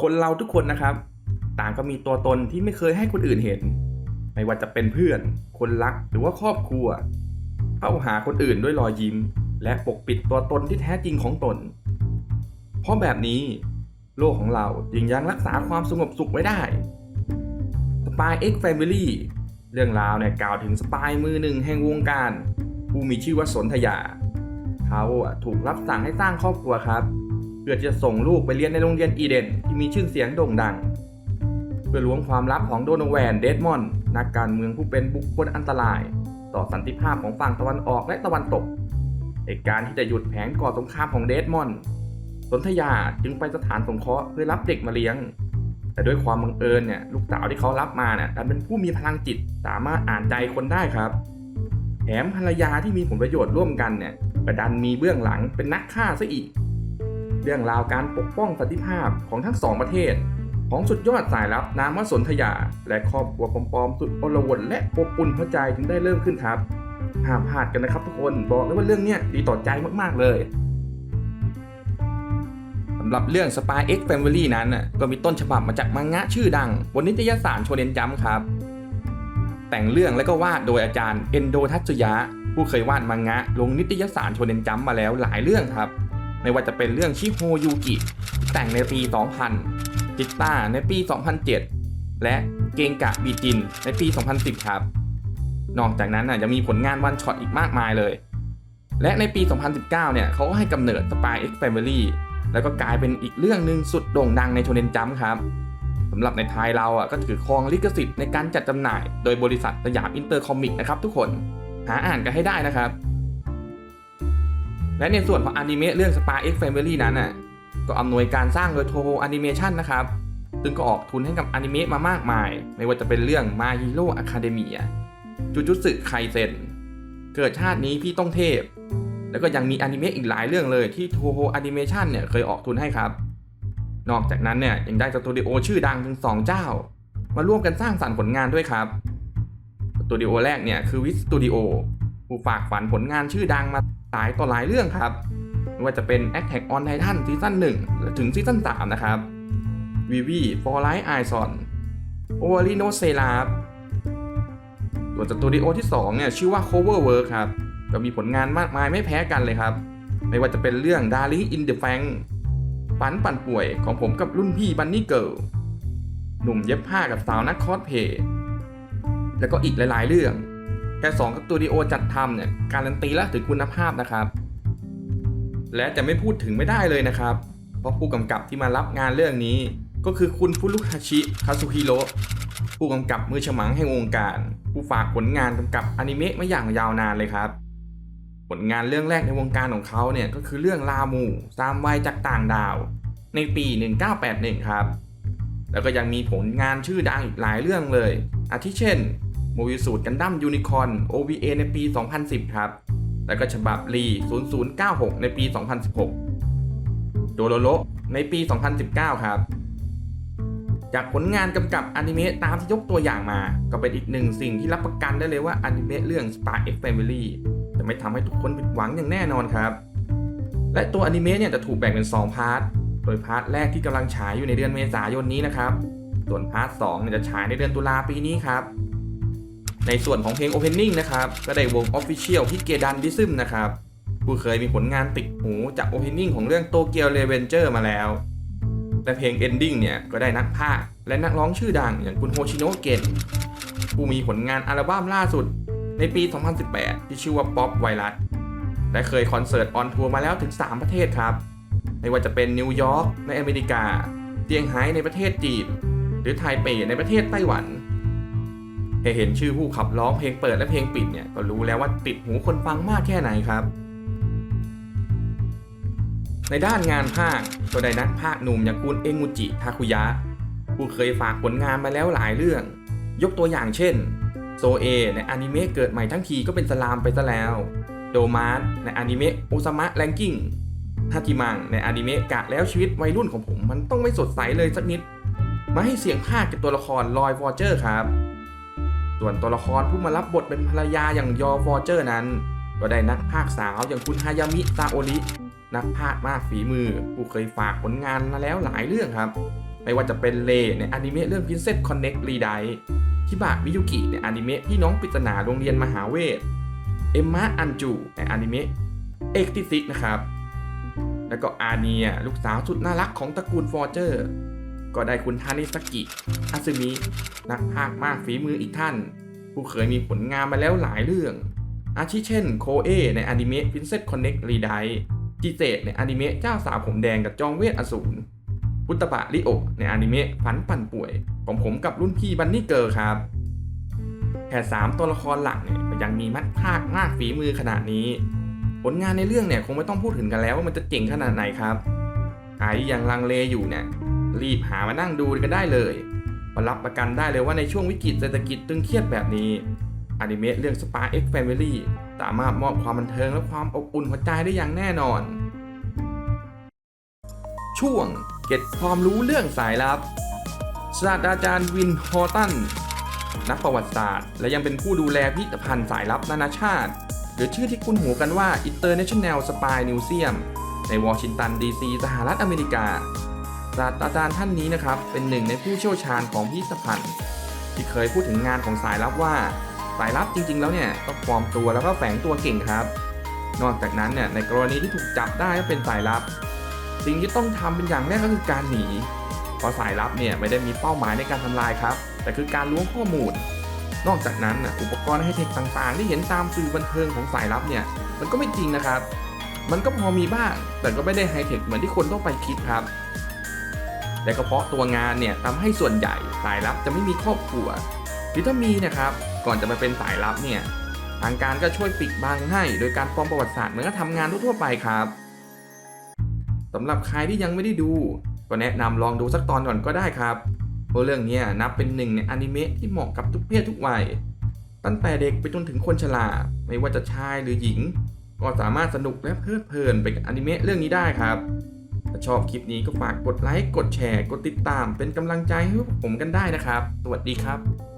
คนเราทุกคนนะครับ ต่างก็มีตัวตนที่ไม่เคยให้คนอื่นเห็น ไม่ว่าจะเป็นเพื่อน คนรักหรือว่าครอบครัว เข้าหาคนอื่นด้วยรอยยิ้ม และปกปิดตัวตนที่แท้จริงของตน เพราะแบบนี้ โลกของเราจึงยังรักษาความสงบสุขไว้ได้ Spy X Family เรื่องราวเนี่ยกล่าวถึงสปายมือหนึ่งแห่งวงการ ผู้มีชื่อว่าสนธยา เขาอะถูกรับสั่งให้สร้างครอบครัวครับ เพื่อจะส่งลูกไปเรียนในโรงเรียนอีเดนที่มีชื่อเสียงโด่งดัง เพื่อล้วงความลับของโดนแวนเดดมอนด์นักการเมืองผู้เป็นบุคคลอันตราย ต่อสันติภาพของฝั่งตะวันออกและตะวันตกเหตุการณ์ที่จะหยุดแผนก่อสงครามของเดดมอนด์สนธยาจึงไปสถานสงเคราะห์เพื่อรับเด็กมาเลี้ยง แต่ด้วยความบังเอิญเนี่ยลูกสาวที่เขารับมาเนี่ยดันเป็นผู้มีพลังจิตสามารถอ่านใจคนได้ครับแถมภรรยาที่มีผลประโยชน์ร่วมกันเนี่ยก็ดันมีเบื้องหลังเป็นนักฆ่าซะอีก เรื่องราวการปกป้องสันติภาพของทั้งสองประเทศ ของสุดยอดสายลับนามว่าสนธยา และครอบครัวปอมๆสุดอลวนและอบอุ่นหัวใจจึงได้เริ่มขึ้นครับห้ามพลาดกันนะครับทุกคนบอกเลยว่าเรื่องนี้ดีต่อใจมากๆเลยสำหรับเรื่อง Spy X Family นั้นก็มีต้นฉบับมาจากมังงะชื่อดังบนนิตยสารโชเนนจัมครับ แต่งเรื่องและก็วาดโดยอาจารย์เอนโดทัตสึยะ ผู้เคยวาดมังงะ ลงนิตยสารโชเนนจัมมาแล้วหลายเรื่องครับ ไม่ว่าจะเป็นเรื่องชิโฮยูกิ แต่งในปี 2000 จิตต้าในปี 2007 และเกงกะบีจินในปี 2010 ครับ นอกจากนั้นน่ะยังมีผลงานวันช็อตอีกมากมายเลย และในปี 2019 เนี่ยเขาก็ให้กำเนิด Spy X Family แล้วก็กลายเป็นอีกเรื่องหนึ่งสุดโด่งดังในโชเนนจัมครับสำหรับในไทยเราอะก็ถือครองลิขสิทธิ์ในการจัดจำหน่าย โดยบริษัทสยามอินเตอร์คอมิกนะครับทุกคน หาอ่านกันให้ได้นะครับ และในส่วนของอนิเมะเรื่อง Spy X Family นั้นน่ะก็อำนวยการสร้างโดยโทโ o แอนิเมชันนะครับ ซึ่งก็ออกทุนให้กับอนิเมะมามากมาย ไม่ว่าจะเป็นเรื่อง My Hero Academia จูจุสึไคเซนเกิดชาตินี้พี่ต้องเทพ แล้วก็ยังมีอนิเมะอีกหลายเรื่องเลยที่โทโ o แอนิเมชันเนี่ยเคยออกทุนให้ครับ นอกจากนั้นเนี่ยยังได้สตูดิโอชื่อดังถึง 2 เจ้า มาร่วมกันสร้างสรรค์ผลงานด้วยครับสตูดิโอแรกเนี่ยคือวิสตูดิโอผู้ฝากฝันผลงานชื่อดังมา หลายต่อหลายเรื่องครับไม่ว่าจะเป็น Attack on Titan ซีซั่น1ถึงซีซั่น3นะครับ v v For Life i s o n o v e r i n o c e l a ส่วนสตูดิโอที่2เนี่ยชื่อว่า Coverwork ครับ ก็มีผลงานมากมายไม่แพ้กันเลยครับ ไม่ว่าจะเป็นเรื่อง Darling in the Frank ฝันปั่นป่วยของผมกับรุ่นพี่บันนี่เกิลหนุ่มเย็บผ้ากับสาวนักคอสเพย์แล้วก็อีกหลาย ๆ เรื่อง แค่2สตูดิโอจัดทำเนี่ยการันตีแล้วถึงคุณภาพนะครับ และจะไม่พูดถึงไม่ได้เลยนะครับ เพราะผู้กำกับที่มารับงานเรื่องนี้ ก็คือคุณฟุรุฮาชิคาซุฮิโรผู้กำกับมือฉมังแห่งวงการ ผู้ฝากผลงานกำกับอนิเมะมาอย่างยาวนานเลยครับ ผลงานเรื่องแรกในวงการของเขาเนี่ยก็คือเรื่องลามูซามไวจากต่างดาว ในปี 1981 ครับ แล้วก็ยังมีผลงานชื่อดังอีกหลายเรื่องเลย อาทิเช่น มวิสูตรกันดั้มยูนิคอน OVA ในปี 2010 ครับ แล้วก็ฉบับรี0096 ในปี 2016 โดโรโรในปี 2019 ครับ จากผลงานกำกับอนิเมะตามที่ยกตัวอย่างมา ก็เป็นอีกหนึ่งสิ่งที่รับประกันได้เลยว่าอนิเมะเรื่อง Spy X Family จะไม่ทำให้ทุกคนผิดหวังอย่างแน่นอนครับ และตัวอนิเมะเนี่ยจะถูกแบ่งเป็น 2 พาร์ท โดยพาร์ทแรกที่กำลังฉายอยู่ในเดือนเมษายนนี้นะครับ ส่วนพาร์ท2เนี่ยจะฉายในเดือนตุลาปีนี้ครับ ในส่วนของเพลง Opening นะครับ ก็ได้วง Official ที่เกดันดิซึมนะครับ ผู้เคยมีผลงานติดหูจาก Opening ของเรื่องโตเกียวเรเวนเจอร์มาแล้ว และเพลง Ending เนี่ย ก็ได้นักพากย์และนักร้องชื่อดังอย่างคุณโฮชิโนะเกนผู้มีผลงานอัลบั้มล่าสุดในปี 2018 ที่ชื่อว่า Pop Virus และเคยคอนเสิร์ตออนทัวร์มาแล้วถึง 3 ประเทศครับ ไม่ว่าจะเป็นนิวยอร์กในอเมริกาเจียงไฮ้ในประเทศจีน หรือไทเปในประเทศไต้หวัน แค่เห็นชื่อผู้ขับร้องเพลงเปิดและเพลงปิดเนี่ยก็รู้แล้วว่าติดหูคนฟังมากแค่ไหนครับ ในด้านงานภาคก็ได้นักภาคหนุ่มอย่างคุณเองูจิทาคุยะ ผู้เคยฝากผลงานมาแล้วหลายเรื่อง ยกตัวอย่างเช่นโซเอในอนิเมะเกิดใหม่ทั้งทีก็เป็นสลามไปซะแล้ว โดมาร์ในอนิเมะโอซามะแรงกิ้งทาจิมังในอนิเมะกะแล้วชีวิตวัยรุ่นของผมมันต้องไม่สดใสเลยสักนิด มาให้เสียงภาคกับตัวละครลอยวอเจอร์ครับ ส่วนตัวละครผู้มารับบทเป็นภรรยาอย่างยอวอร์เจอร์นั้น ก็ได้นักภาคสาวอย่างคุณฮายามิซาโอรินักภาคมากฝีมือ ผู้เคยฝากผลงานมาแล้วหลายเรื่องครับ ไม่ว่าจะเป็นเลในอนิเมะเรื่อง Princess Connect r e d i ชิบะมิยุกิในอนิเมะพี่น้องปริศนาโรงเรียนมหาเวท เอมมาอันจูในอนิเมะเอกติซิกนะครับ แล้วก็อาเนียลูกสาวสุดน่ารักของตระกูลฟอร์เจอร์ ก็ได้คุณทานิสกิอาซึมิ นักพากย์มากฝีมืออีกท่าน ผู้เคยมีผลงานมาแล้วหลายเรื่อง อาทิเช่นโคเอในอนิเมะ Princess Connect r e d i จิเจในอนิเมะเจ้าสาวผมแดงกับจอมเวทอสูรพุตตะปะริโอในอนิเมะฝันปั่นป่วย ของผมกับรุ่นพี่บันนี่เกิร์ครับ แค่สามตัวละครหลักเนี่ยยังมีมัดภาคมากฝีมือขนาดนี้ ผลงานในเรื่องเนี่ยคงไม่ต้องพูดถึงกันแล้วว่ามันจะเจ๋งขนาดไหนครับใครยังลังเลอยู่เนี่ย รีบหามานั่งดูกันได้เลยมารับประกันได้เลยว่าในช่วงวิกฤตเศรษฐกิจตึงเครียดแบบนี้อนิเมะเรื่อง Spa X Family สามารถมอบความบันเทิงและความอบอุ่นหัวใจได้อย่างแน่นอน ช่วงเก็บความรู้เรื่องสายลับศาสตราจารย์วินฮอตัน นักประวัติศาสตร์ และยังเป็นผู้ดูแลพิพิธภัณฑ์สายลับนานาชาติ หรือชื่อที่คุ้นหูกันว่า International Spy Museum ในวอชิงตันดีซีสหรัฐอเมริกา ศาสตราจารย์ท่านนี้นะครับ เป็นหนึ่งในผู้เชี่ยวชาญของพิพิธภัณฑ์ที่เคยพูดถึงงานของสายลับว่า สายลับจริง ๆ แล้วเนี่ยต้องปลอมตัวแล้วก็แฝงตัวเก่งครับ นอกจากนั้นเนี่ยในกรณีที่ถูกจับได้ว่าเป็นสายลับ สิ่งที่ต้องทำเป็นอย่างแรกก็คือการหนีเพราะสายลับเนี่ยไม่ได้มีเป้าหมายในการทำลายครับ แต่คือการล้วงข้อมูล นอกจากนั้นอุปกรณ์ไฮเทคต่างๆ ที่เห็นตามสื่อบันเทิงของสายลับเนี่ยมันก็ไม่จริงนะครับ มันก็พอมีบ้างแต่ก็ไม่ได้ไฮเทคเหมือนที่คนต้องไปคิดครับ และก็เพราะตัวงานเนี่ยทำให้ส่วนใหญ่สายลับจะไม่มีครอบครัวหรือถ้ามีนะครับก่อนจะมาเป็นสายลับเนี่ยทางการก็ช่วยปิดบังให้ โดยการปลอมประวัติศาสตร์เหมือนกับทำงานทั่วไปครับสำหรับใครที่ยังไม่ได้ดู ก็แนะนำลองดูสักตอนก่อนก็ได้ครับเพราะเรื่องนี้นับเป็นหนึ่งในอนิเมะที่เหมาะกับทุกเพศทุกวัย ตั้งแต่เด็กไปจนถึงคนชราไม่ว่าจะชายหรือหญิง ก็สามารถสนุกและเพลิดเพลินไปกับอนิเมะเรื่องนี้ได้ครับ ถ้าชอบคลิปนี้ก็ฝากกดไลค์ กดแชร์ กดติดตาม เป็นกำลังใจให้ผมกันได้นะครับ สวัสดีครับ